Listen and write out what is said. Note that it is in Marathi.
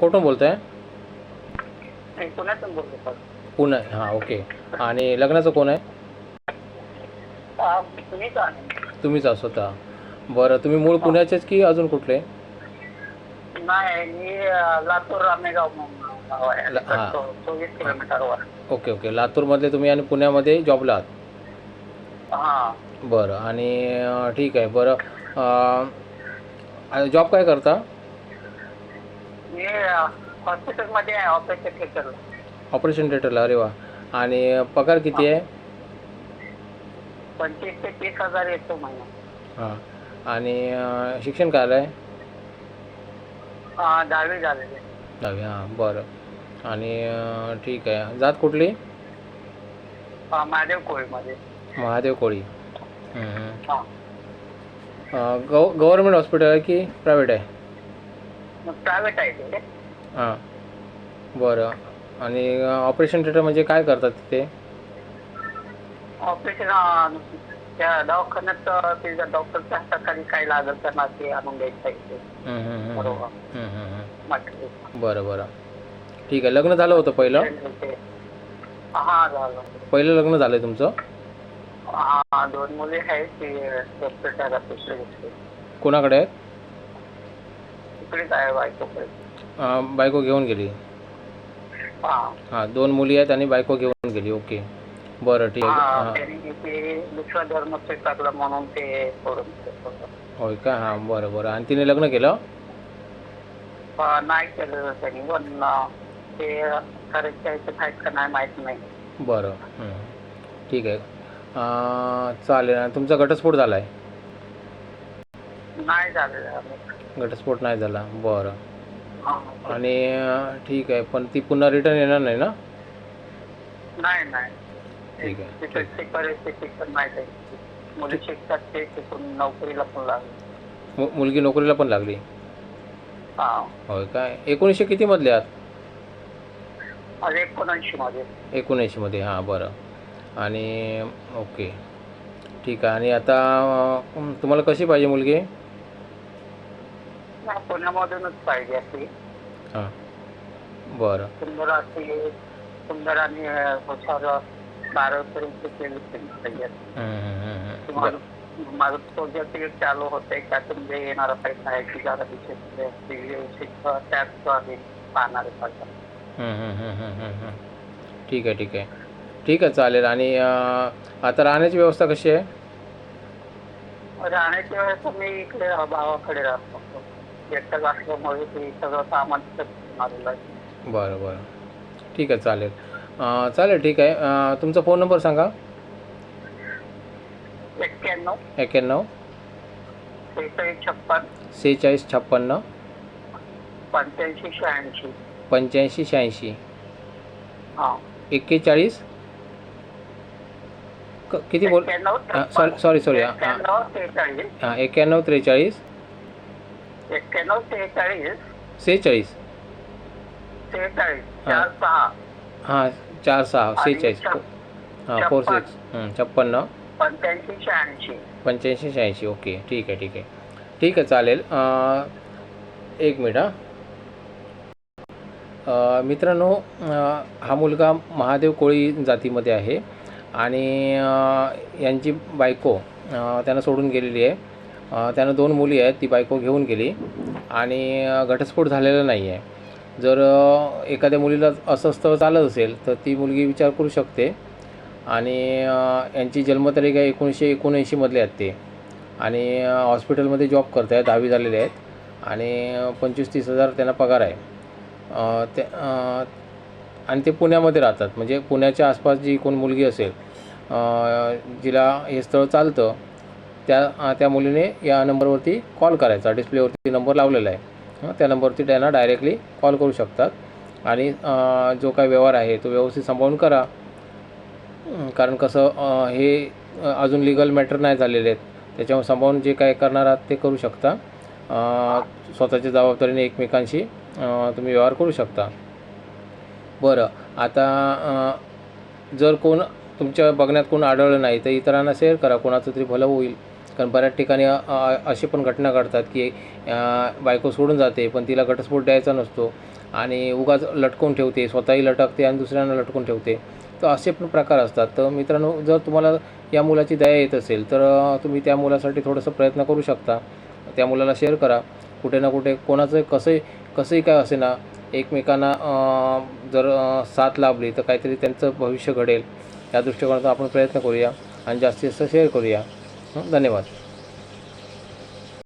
कुठून बोलताय? पुण्यातून बोलतो सर. पुणे हां ओके. आणि लग्नाचं कोण आहे? तुम्हीच असो स्वतः. बरं तुम्ही मूळ पुण्याचेच की अजून कुठले? नाही मी अं, लातूर आमेगाव म्हणून गाव आहे. ला-. तो- चोवीस किलोमीटरवर ओके ओके. तुम्ही आणि पुण्यामध्ये जॉबला आहात? हा. बरं आणि ठीक आहे. बरं जॉब काय करता? मी हॉस्पिटलमध्ये आहे ऑपरेशन थिएटर ऑपरेशन थिएटरला अरे वा. आणि पगार किती आहे? पंचवीस ते तीस हजार येतो महिना. हां. आणि अं, शिक्षण काय आहे हा, दहावी झालेली. दहावी हां बरं. आणि अं, ठीक आहे. जात कुठली? हा, महादेव कोळीमध्ये. महादेव कोळी. हा. अं, गव गव्हर्नमेंट हॉस्पिटल आहे की प्रायव्हेट आहे? प्रायव्हेट आहे ते. हां. बरं. आणि ऑपरेशन थिएटर म्हणजे काय करतात तिथे ऑपरेशन अं, त्या दवाखान्यात अं, ते डॉक्टरच्या हाताखाली काय लागेल त्यांना ते आणून द्यायचं आहे ते. हं, हं, हं, हं. बरोबर. हं, हं, हं. म्हटलं बरं बरं. ठीक आहे. लग्न झालं होतं पहिलं? ते. हा झालं. पहिलं लग्न झालं आहे तुमचं? हा दोन मुली आहेत. ती तिकडे कोणाकडे आहे तिकडेच आहे बायकोकडे अं, बायको घेऊन गेली. हा. हां दोन मुली आहेत आणि बायको घेऊन गेली ओके. बरं ठीक आहे. हा हां. त्यांनी ते धर्म स्वीकारला म्हणून ते सोडून दिलं. होय का? हां बरं बरं. आणि तिने लग्न केलं? हा, नाही केलं त्यांनी पण अं, ते आहेत का नाही माहीत नाही. बरं हं. ठीक आहे. अं, चालेल. आणि तुमचा घटस्फोट झाला आहे नाही झालेलं. घटस्फोट नाही झाला. बरं. आणि अं, ठीक आहे. पण ती पुन्हा रिटर्न येणार नाही ना? नाही नाही. ठीक आहे, ठीक. नाही त्यांची. मुली शिकतात ते तिथून नोकरीला पण लागले. मु मुलगी नोकरीला पण लागली? हा. होय काय? एकोणीसशे कितीमधले आहात आज? एकोणऐंशी मध्ये. एकोणऐंशीमध्ये हां बरं. आणि ओके. ठीक आहे. आणि आता अं, तुम्हाला कशी पाहिजे मुलगी? नाही, पुण्यामधूनच पाहिजे अशी. हां. बरं. सुंदर अशी सुंदर आणि अं, हुशार बारावीपर्यंत केली तरी पाहिजे. हं, हं, हं, हं. तुम्हाला बरं. माझं प्रोजेक्ट चालू होते त्यातून जे येणारा पैसा आहे की विशेष आहे पाहणारे पैसा हं, हं, हं, हं, हं, हं. ठीक आहे ठीक आहे. ठीक आहे चालेल. आणि अं, आता राहण्याची व्यवस्था कशी आहे? राहण्याच्या वेळेस मी इकडे भावाकडे राहतो. एकटं असल्यामुळे ते सगळं सामान तिथंच आलेलं आहे. बरं बरं. ठीक आहे चालेल. अं, चालेल ठीक आहे. अं, तुमचा फोन नंबर सांगा. एक्क्याण्णव. एक्याण्णव त्रेचाळीस छप्पन. सेहेचाळीस छप्पन्न पंच्याऐंशी शहाऐंशी. पंच्याऐंशी शहाऐंशी. हा. एक्केचाळीस? क किती बोल एक्क्याण्णव हां सॉरी सॉरी सॉरी हां एक्क्याण्णव त्रेचाळीस हां एक्याण्णव त्रेचाळीस. एक्क्याण्णव सेहेचाळीस. त्रेचाळीस हा. चार सहा. हां चार सहा सेहेचाळीस. हां फोर. सिक्स छप्पन्न. पंच्याऐंशी शहाऐंशी. पंच्याऐंशी शहाऐंशी. ओके ठीक आहे ठीक आहे. ठीक आहे चालेल. एक मिनिट हां. मित्रांनो हा मुलगा महादेव कोळी जातीमध्ये आहे. आणि यांची बायको त्यानं सोडून गेलेली आहे. त्यानं दोन मुली आहेत ती बायको घेऊन गेली आणि घटस्फोट झालेला नाही आहे जर एखाद्या मुलीला असं स्थळ चालत असेल तर ती मुलगी विचार करू शकते आणि यांची जन्मतारीख आहे एकोणीसशे एकोणऐंशीमधले आहेत ते. आणि हॉस्पिटलमध्ये जॉब करत आहेत दहावी झालेले आहेत आणि पंचवीस तीस हजार त्यांना पगार आहे. ते आणि ते पुण्यामध्ये राहतात. म्हणजे पुण्याच्या आसपास जी कोण मुलगी असेल जिला हे स्थळ चालतं त्या त्या मुलीने या नंबरवरती कॉल करायचा. डिस्प्लेवरती नंबर लावलेला आहे. त्या नंबरवरती त्यांना डायरेक्टली कॉल करू शकतात. आणि जो काय व्यवहार आहे तो व्यवस्थित सांभाळून करा. कारण कसं हे अजून लिगल मॅटर नाही झालेले आहेत. त्याच्यामुळे सांभाळून जे काय करणार आहात ते करू शकता. स्वतःच्या जबाबदारीने एकमेकांशी तुम्ही व्यवहार करू शकता. बरं आता जर कोण तुमच्या बघण्यात कोण आढळलं नाही तर इतरांना शेअर करा. कोणाचं तरी भलं होईल. कारण बऱ्याच ठिकाणी अशी पण घटना घडतात की बायको सोडून जाते पण तिला घटस्फोट द्यायचा नसतो आणि उगाच लटकून ठेवते स्वतःही लटकते आणि दुसऱ्यांना लटकून ठेवते. तर असे पण प्रकार असतात. तर मित्रांनो जर तुम्हाला या मुलाची दया येत असेल तर तुम्ही त्या मुलासाठी थोडंसं प्रयत्न करू शकता. त्या मुलाला शेअर करा. कुठे ना कुठे कोणाचं कसंही कसंही काय असे ना एकमेकांना जर साथ लाभली तर काहीतरी त्यांचं भविष्य घडेल. या दृष्टिकोनातून आपण प्रयत्न करूया आणि जास्तीत जास्त शेअर करूया. धन्यवाद.